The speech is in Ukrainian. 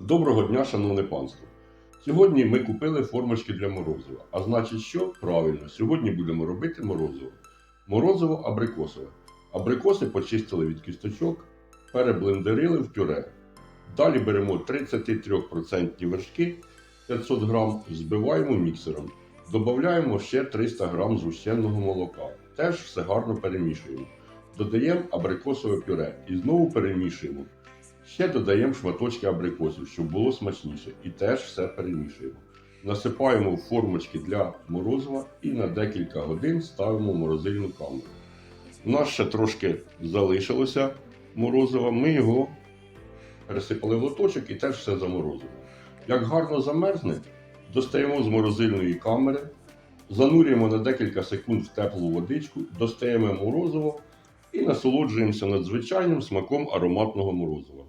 Доброго дня, шановне панство! Сьогодні ми купили формочки для морозива. А значить, що? Правильно, сьогодні будемо робити морозиво. Морозиво абрикосове. Абрикоси почистили від кісточок, переблендерили в пюре. Далі беремо 33% вершки 500 г, збиваємо міксером. Додаємо ще 300 г згущеного молока. Теж все гарно перемішуємо. Додаємо абрикосове пюре і знову перемішуємо. Ще додаємо шматочки абрикосів, щоб було смачніше, і теж все перемішуємо. Насипаємо в формочки для морозива і на декілька годин ставимо в морозильну камеру. У нас ще трошки залишилося морозива, ми його пересипали в лоточок і теж все заморозимо. Як гарно замерзне, достаємо з морозильної камери, занурюємо на декілька секунд в теплу водичку, достаємо морозиво і насолоджуємося надзвичайним смаком ароматного морозива.